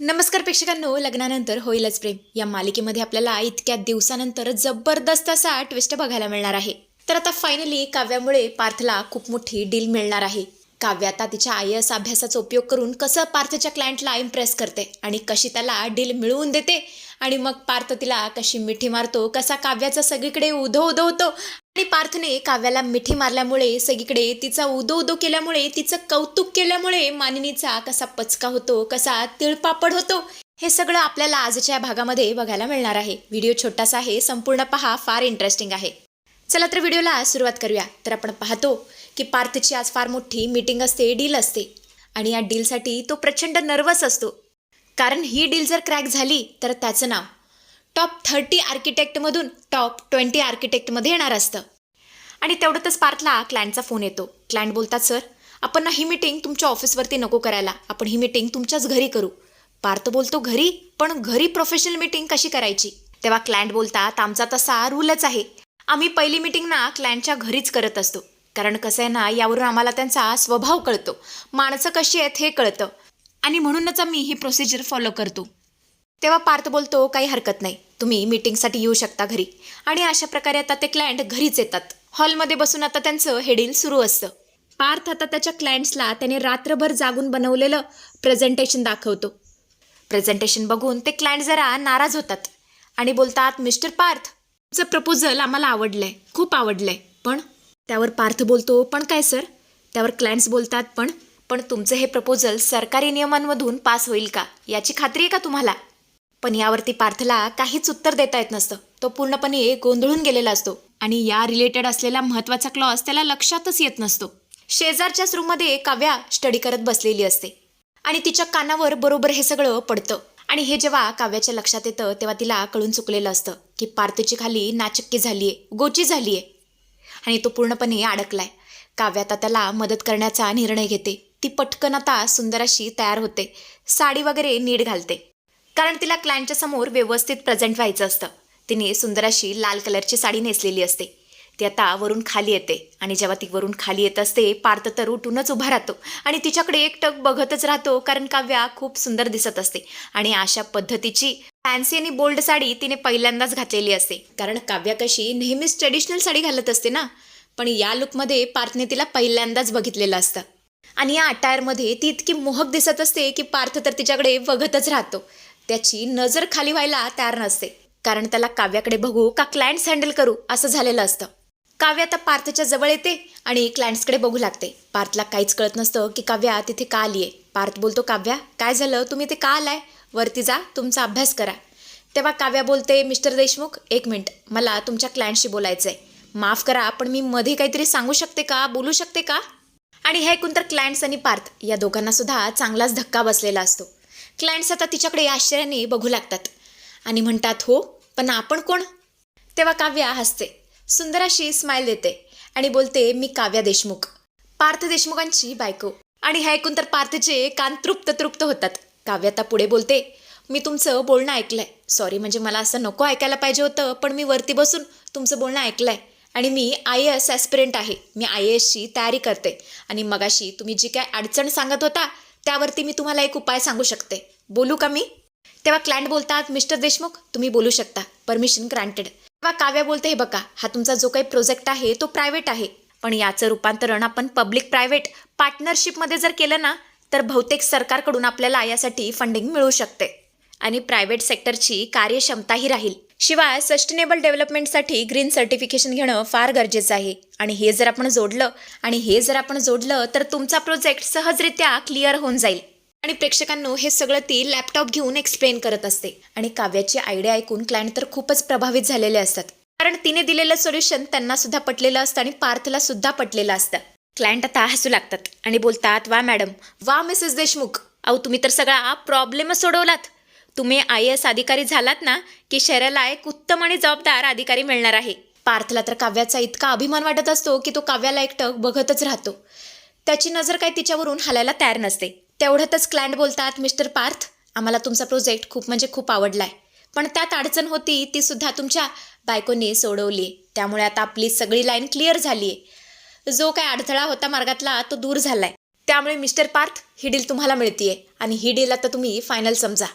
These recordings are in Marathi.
नमस्कार प्रेक्षकांनो लग्नानंतर होईलच प्रेम. या मालिकेमध्ये आपल्याला इतक्या दिवसानंतर जबरदस्त असा ट्विस्ट बघायला मिळणार आहे. तर आता फायनली काव्यामुळे पार्थला खूप मोठी डील मिळणार आहे. काव्य आता तिच्या आय एस अभ्यासाचा उपयोग करून कसं पार्थच्या क्लायंटला इम्प्रेस करते आणि कशी त्याला डील मिळवून देते आणि मग पार्थ तिला कशी मिठी मारतो कसा काव्याचा सगळीकडे उधो उधो होतो. आणि पार्थने काव्याला मिठी मारल्यामुळे सगळीकडे तिचा उदो उदो केल्यामुळे तिचं कौतुक केल्यामुळे मानिनीचा कसा पचका होतो कसा तिळपापड होतो हे सगळं आपल्याला आजच्या भागामध्ये बघायला मिळणार आहे. व्हिडिओ छोटासा आहे संपूर्ण पहा फार इंटरेस्टिंग आहे. चला तर व्हिडिओला सुरुवात करूया. तर आपण पाहतो की पार्थची आज फार मोठी मीटिंग असते डील असते. आणि या डीलसाठी तो प्रचंड नर्वस असतो. कारण ही डील जर क्रॅक झाली तर त्याचं नाव टॉप थर्टी आर्किटेक्टमधून टॉप ट्वेंटी आर्किटेक्टमध्ये येणार असतं. आणि तेवढ्यातच पार्थला क्लायंटचा फोन येतो. क्लायंट बोलतात सर आपण ना ही मीटिंग तुमच्या ऑफिसवरती नको करायला. आपण ही मीटिंग तुमच्याच घरी करू. पार्थ बोलतो घरी? पण घरी प्रोफेशनल मीटिंग कशी करायची? तेव्हा क्लायंट बोलतात आमचा तसा रूलच आहे. आम्ही पहिली मीटिंग ना क्लायंटच्या घरीच करत असतो. कारण कसं आहे ना यावरून आम्हाला त्यांचा स्वभाव कळतो. माणसं कशी आहेत हे कळतं. आणि म्हणूनच आम्ही ही प्रोसिजर फॉलो करतो. तेव्हा पार्थ बोलतो काही हरकत नाही. तुम्ही मीटिंगसाठी येऊ शकता घरी. आणि अशा प्रकारे आता ते क्लायंट घरीच येतात. हॉलमध्ये बसून आता त्यांचं हे सुरू असतं. पार्थ आता त्याच्या क्लायंट्सला त्याने रात्रभर जागून बनवलेलं प्रेझेंटेशन दाखवतो. प्रेझेंटेशन बघून ते क्लायंट जरा नाराज होतात आणि बोलतात मिस्टर पार्थ तुमचं प्रपोजल आम्हाला आवडलंय. खूप आवडलंय. पण? त्यावर पार्थ बोलतो पण काय सर त्यावर क्लायंट्स बोलतात पण पण तुमचं हे प्रपोजल सरकारी नियमांमधून पास होईल का? याची खात्री आहे का तुम्हाला? पण यावरती पार्थला काहीच उत्तर देता येत नसतं. तो पूर्णपणे गोंधळून गेलेला असतो. आणि या रिलेटेड असलेला महत्त्वाचा क्लॉज त्याला लक्षातच येत नसतो. शेजारच्याच रूममध्ये काव्या स्टडी करत बसलेली असते. आणि तिच्या कानावर बरोबर हे सगळं पडतं. आणि हे जेव्हा काव्याच्या लक्षात येतं तेव्हा तिला कळून चुकलेलं असतं की पार्थची खाली नाचक्की झालीये गोची झालीये. आणि तो पूर्णपणे अडकलाय. काव्या आता त्याला मदत करण्याचा निर्णय घेते. ती पटकन आता सुंदर अशी तयार होते. साडी वगैरे नीट घालते. कारण तिला क्लायंटच्या समोर व्यवस्थित प्रेझेंट व्हायचं असतं. तिने सुंदर अशी लाल कलरची साडी नेसलेली असते. ती आता वरून खाली येते. आणि जेव्हा ती वरून खाली येत असते पार्थ तर उठूनच उभा राहतो. आणि तिच्याकडे एकटक बघतच राहतो कारण काव्या खूप सुंदर दिसत असते. आणि अशा पद्धतीची फॅन्सी आणि बोल्ड साडी तिने पहिल्यांदाच घातलेली असते. कारण काव्या कशी नेहमीच ट्रेडिशनल साडी घालत असते ना? पण या लुकमध्ये पार्थने तिला पहिल्यांदाच बघितलेलं असतं. आणि या अटायरमध्ये ती इतकी मोहक दिसत असते की पार्थ तर तिच्याकडे बघतच राहतो. त्याची नजर खाली व्हायला तयार नसते. कारण त्याला काव्याकडे बघू का क्लायंट्स हँडल करू असं झालेलं असतं. काव्य आता पार्थच्या जवळ येते आणि क्लायंट्सकडे बघू लागते. पार्थला काहीच कळत नसतं की काव्या तिथे का आली आहे पार्थ बोलतो काव्या काय झालं? तुम्ही ते का आलाय? वरती जा तुमचा अभ्यास करा. तेव्हा काव्या बोलते मिस्टर देशमुख एक मिनिट. मला तुमच्या क्लायंटशी बोलायचं आहे माफ करा पण मी मध्ये काहीतरी सांगू शकते का? बोलू शकते का? आणि हे ऐकून तर क्लायंट्स आणि पार्थ या दोघांना सुद्धा चांगलाच धक्का बसलेला असतो. क्लायंट्स आता तिच्याकडे आश्चर्याने बघू लागतात. आणि म्हणतात हो पण आपण कोण? तेव्हा काव्या हसते. सुंदर अशी स्माईल देते आणि बोलते मी काव्या देशमुख. पार्थ देशमुखांची बायको. आणि हे ऐकून तर पार्थचे कान तृप्त तृप्त होतात. काव्या आता पुढे बोलते मी तुमचं बोलणं ऐकलंय. सॉरी म्हणजे मला असं नको ऐकायला पाहिजे होतं पण मी वरती बसून तुमचं बोलणं ऐकलंय. आणि मी आय ए एस ॲस्पिरंट आहे. मी आय ए एसची तयारी करते. आणि मगाशी तुम्ही जी काय अडचण सांगत होता त्यावरती मी तुम्हाला एक उपाय सांगू शकते. बोलू का मी? तेव्हा क्लायंट बोलतात मिस्टर देशमुख तुम्ही बोलू शकता. परमिशन ग्रांटेड तेव्हा काव्या बोलते हे बघा हा तुमचा जो काही प्रोजेक्ट आहे तो प्रायव्हेट आहे. पण याचं रूपांतरण आपण पब्लिक प्रायव्हेट पार्टनरशिपमध्ये जर केलं ना तर बहुतेक सरकारकडून आपल्याला यासाठी फंडिंग मिळू शकते. आणि प्रायव्हेट सेक्टरची कार्यक्षमताही राहील. शिवाय सस्टेनेबल डेव्हलपमेंटसाठी ग्रीन सर्टिफिकेशन घेणं फार गरजेचं आहे. आणि हे जर आपण जोडलं आणि हे जर आपण जोडलं तर तुमचा प्रोजेक्ट सहजरित्या क्लिअर होऊन जाईल. आणि प्रेक्षकांनो हे सगळं ती लॅपटॉप घेऊन एक्सप्लेन करत असते. आणि काव्याची आयडिया ऐकून क्लायंट तर खूपच प्रभावित झालेले असतात. कारण तिने दिलेलं सोल्युशन त्यांना सुद्धा पटलेलं असतं आणि पार्थला सुद्धा पटलेलं असतं. क्लायंट आता हसू लागतात आणि बोलतात वा मॅडम वा मिसेस देशमुख. अहो तुम्ही तर सगळा प्रॉब्लेमच सोडवलात. तुम्ही आय एस अधिकारी झालात ना की शहराला एक उत्तम आणि जबाबदार अधिकारी मिळणार आहे. पार्थला तर काव्याचा इतका अभिमान वाटत असतो की तो काव्याला एकटक बघतच राहतो. त्याची नजर काय तिच्यावरून हलायला तयार नसते. तेवढ्यातच क्लायंट बोलतात मिस्टर पार्थ आम्हाला तुमचा प्रोजेक्ट खूप म्हणजे खूप आवडलाय. पण त्यात अडचण होती ती सुद्धा तुमच्या बायकोने सोडवली त्यामुळे आता आपली सगळी लाईन क्लिअर झाली आहे जो काय अडथळा होता मार्गातला तो दूर झालाय. त्यामुळे मिस्टर पार्थ ही डील तुम्हाला मिळतीये. आणि ही डील आता तुम्ही फायनल समजा.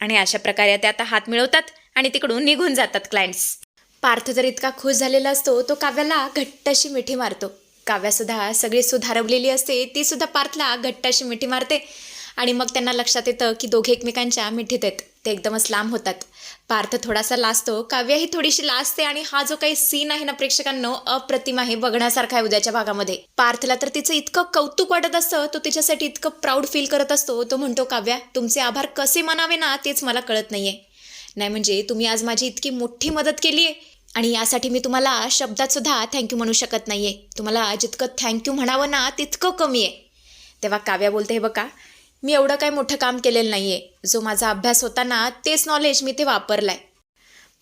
आणि अशा प्रकारे ते आता हात मिळवतात आणि तिकडून निघून जातात क्लायंट्स पार्थ जर इतका खुश झालेला असतो तो काव्याला घट्टशी मिठी मारतो. काव्यासुद्धा सगळी सुधारवलेली असते ती सुद्धा पार्थला घट्टशी मिठी मारते. आणि मग त्यांना लक्षात येतं की दोघे एकमेकांच्या मिठीत आहेत. ते एकदमच लांब होतात. पार्थ थोडासा लाजतो. काव्याही थोडीशी लाजते आणि हा जो काही सीन आहे ना प्रेक्षकांनो अप्रतिम आहे बघण्यासारखा आहे उद्याच्या भागामध्ये. पार्थला तर तिचं इतकं कौतुक वाटत असतं तो तिच्यासाठी इतकं प्राऊड फील करत असतो. तो म्हणतो काव्या तुमचे आभार कसे मानावे ना तेच मला कळत नाहीये. नाही म्हणजे तुम्ही आज माझी इतकी मोठी मदत केली आहे आणि यासाठी मी तुम्हाला शब्दात सुद्धा थँक्यू म्हणू शकत नाहीये. तुम्हाला जितकं थँक्यू म्हणावं ना तितकं कमी आहे तेव्हा काव्या बोलते हे बघा मी एवढं काही मोठं काम केलेलं नाही आहे जो माझा अभ्यास होता ना तेच नॉलेज मी ते वापरलं आहे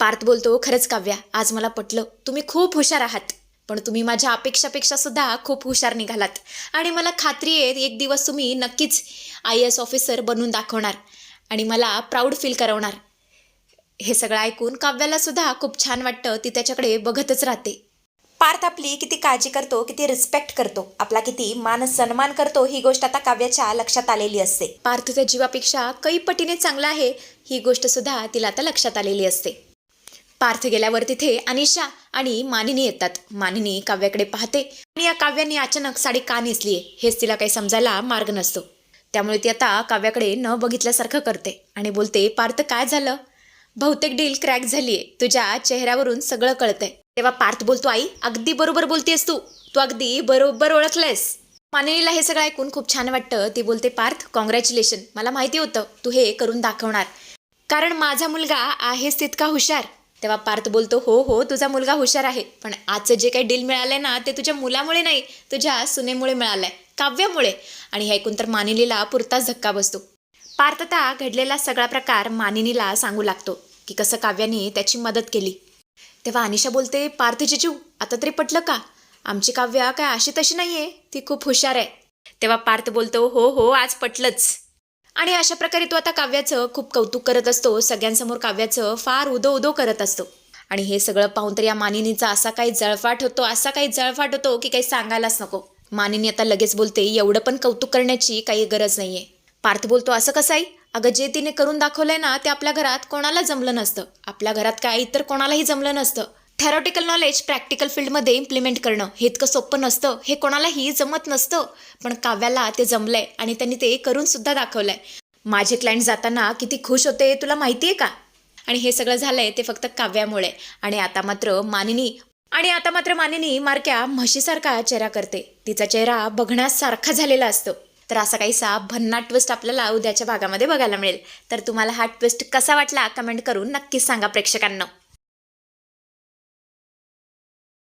पार्थ बोलतो खरंच काव्या आज मला पटलं. तुम्ही खूप हुशार आहात. पण तुम्ही माझ्या अपेक्षापेक्षा सुद्धा खूप हुशार निघालात. आणि मला खात्री आहे एक दिवस तुम्ही नक्कीच आय एस ऑफिसर बनून दाखवणार. आणि मला प्राऊड फील करवणार. हे सगळं ऐकून काव्याला सुद्धा खूप छान वाटतं. ती त्याच्याकडे बघतच राहते. पार्थ आपली किती काळजी करतो किती रिस्पेक्ट करतो आपला किती मान सन्मान करतो ही गोष्ट आता काव्याच्या लक्षात आलेली असते. पार्थच्या जीवापेक्षा कई पटीने चांगला आहे ही गोष्ट सुद्धा तिला आता लक्षात आलेली असते. पार्थ गेल्यावर तिथे अनिशा आणि मानिनी येतात. मानिनी काव्याकडे पाहते आणि या काव्याने अचानक साडी का नेसली हेच तिला काही समजायला मार्ग नसतो. त्यामुळे ती आता काव्याकडे न बघितल्यासारखं करते आणि बोलते पार्थ काय झालं? बहुतेक डील क्रॅक झालीये. तुझ्या चेहऱ्यावरून सगळं कळतंय. तेव्हा पार्थ बोलतो आई अगदी बरोबर बोलतेस तू. तू अगदी बरोबर ओळखलंयस. मानिनीला हे सगळं ऐकून खूप छान वाटतं. ती बोलते पार्थ कॉंग्रॅच्युलेशन मला माहिती होतं तू हे करून दाखवणार. कारण माझा मुलगा आहेस तितका हुशार. तेव्हा पार्थ बोलतो हो हो तुझा मुलगा हुशार आहे. पण आजचं जे काही डील मिळालंय ना ते तुझ्या मुलामुळे नाही तुझ्या सुनेमुळे मिळालंय काव्यामुळे. आणि हे ऐकून तर मानिनीला पुरताच धक्का बसतो. पार्थ आता घडलेला सगळा प्रकार मानिनीला सांगू लागतो की कसं काव्याने त्याची मदत केली. तेव्हा अनिशा बोलते पार्थ जिजू आता तरी पटलं का? आमची काव्या काय अशी तशी नाहीये. ती खूप हुशार आहे. तेव्हा पार्थ बोलतो हो हो आज पटलंच. आणि अशा प्रकारे तो आता काव्याचं खूप कौतुक करत असतो सगळ्यांसमोर काव्याचं फार उदो उदो करत असतो. आणि हे सगळं पाहून तर या मानिनीचा असा काही जळफाट होतो असा काही जळफाट होतो की काही सांगायलाच नको. मानिनी आता लगेच बोलते एवढं पण कौतुक करण्याची काही गरज नाहीये. पार्थ बोलतो असं कसं आहे? अगं जे तिने करून दाखवलंय ना ते आपल्या घरात कोणाला जमलं नसतं. आपल्या घरात काय इतर कोणालाही जमलं नसतं. थेरॉटिकल नॉलेज प्रॅक्टिकल फील्डमध्ये इम्प्लिमेंट करणं हे इतकं सोपं नसतं. हे कोणालाही जमत नसतं. पण काव्याला ते जमलंय आणि त्यांनी ते करून सुद्धा दाखवलंय. माझे क्लायंट जाताना किती खुश होते तुला माहिती आहे का? आणि हे सगळं झालंय ते फक्त काव्यामुळे. आणि आता मात्र मानिनी आणि आता मात्र मानिनी मारक्या म्हशीसारखा चेहरा करते. तिचा चेहरा बघण्यासारखा झालेला असतो. तर असा काहीसा भन्नाट ट्विस्ट आपल्याला उद्याच्या भागामध्ये बघायला मिळेल. तर तुम्हाला हा ट्विस्ट कसा वाटला कमेंट करून नक्कीच सांगा प्रेक्षकांना.